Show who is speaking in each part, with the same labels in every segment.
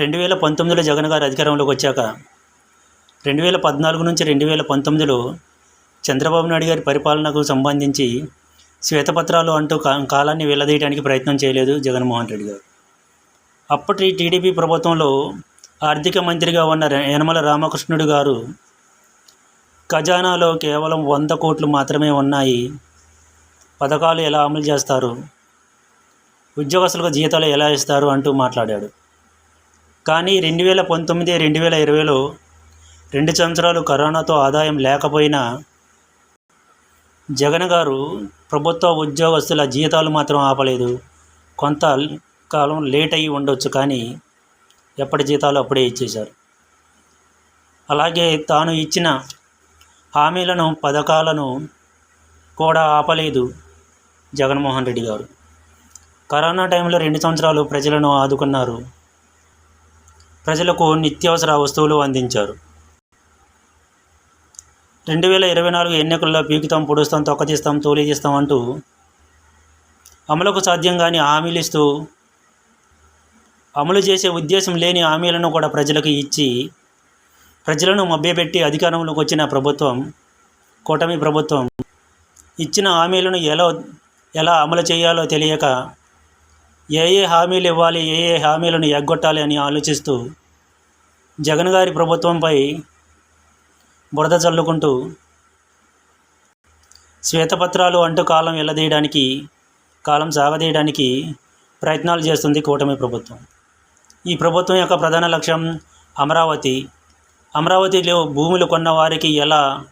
Speaker 1: రెండు వేల పంతొమ్మిదిలో జగన్ గారు అధికారంలోకి వచ్చాక రెండు వేల పద్నాలుగు నుంచి రెండు వేల పంతొమ్మిదిలో చంద్రబాబు నాయుడు గారి పరిపాలనకు సంబంధించి శ్వేతపత్రాలు అంటూ కాలాన్ని వెళ్ళదీయడానికి ప్రయత్నం చేయలేదు జగన్మోహన్ రెడ్డి గారు. అప్పటి టీడీపీ ప్రభుత్వంలో ఆర్థిక మంత్రిగా ఉన్న యనమల రామకృష్ణుడు గారు ఖజానాలో కేవలం వంద కోట్లు మాత్రమే ఉన్నాయి పథకాలు ఎలా అమలు చేస్తారు ఉద్యోగస్తులకు జీతాలు ఎలా ఇస్తారు అంటూ మాట్లాడాడు. కానీ రెండు వేల పంతొమ్మిది రెండు వేల ఇరవైలో రెండు సంవత్సరాలు కరోనాతో ఆదాయం లేకపోయినా జగన్ గారు ప్రభుత్వ ఉద్యోగస్తుల జీతాలు మాత్రం ఆపలేదు. కొంత కాలం లేట్ అయ్యి ఉండొచ్చు కానీ ఎప్పటి జీతాలు అప్పుడే ఇచ్చేశారు. అలాగే తాను ఇచ్చిన హామీలను పథకాలను కూడా ఆపలేదు జగన్మోహన్ రెడ్డి గారు. కరోనా టైంలో రెండు సంవత్సరాలు ప్రజలను ఆదుకున్నారు ప్రజలకు నిత్యావసర వస్తువులు అందించారు. రెండు వేల ఇరవై నాలుగు ఎన్నికల్లో పీకుతాం పొడుస్తాం తొక్కతీస్తాం తోలిదీస్తాం అంటూ అమలుకు సాధ్యం కాని హామీలు ఇస్తూ అమలు చేసే ఉద్దేశం లేని హామీలను కూడా ప్రజలకు ఇచ్చి ప్రజలను మభ్యపెట్టి అధికారంలోకి వచ్చిన ప్రభుత్వం కూటమి ప్రభుత్వం ఇచ్చిన హామీలను ఎలా ఎలా అమలు చేయాలో తెలియక ఏ ఏ హామీలు ఇవ్వాలి ఏ ఏ హామీలను ఎగ్గొట్టాలి అని ఆలోచిస్తూ జగన్ గారి ప్రభుత్వంపై బురద చల్లుకుంటూ శ్వేతపత్రాలు అంటూ కాలం వెళ్ళదీయడానికి కాలం సాగదీయడానికి ప్రయత్నాలు చేస్తుంది కూటమి ప్రభుత్వం. ఈ ప్రభుత్వం యొక్క ప్రధాన లక్ష్యం అమరావతి. అమరావతిలో భూములు కొన్న వారికి ఎలా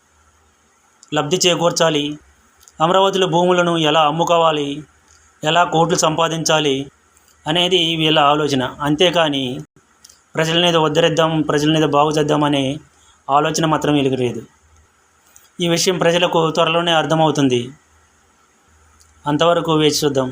Speaker 1: లబ్ధి చేకూర్చాలి? అమరావతిలో భూములను ఎలా అమ్ముకోవాలి? ఎలా కోట్లు సంపాదించాలి అనేది వీళ్ళ ఆలోచన. అంతేకాని ప్రజల మీద ఉద్ధరిద్దాం ప్రజల మీద బాగు చేద్దాం అనే ఆలోచన మాత్రం వీళ్ళకి లేదు. ఈ విషయం ప్రజలకు త్వరలోనే అర్థమవుతుంది. అంతవరకు వేచి చూద్దాం.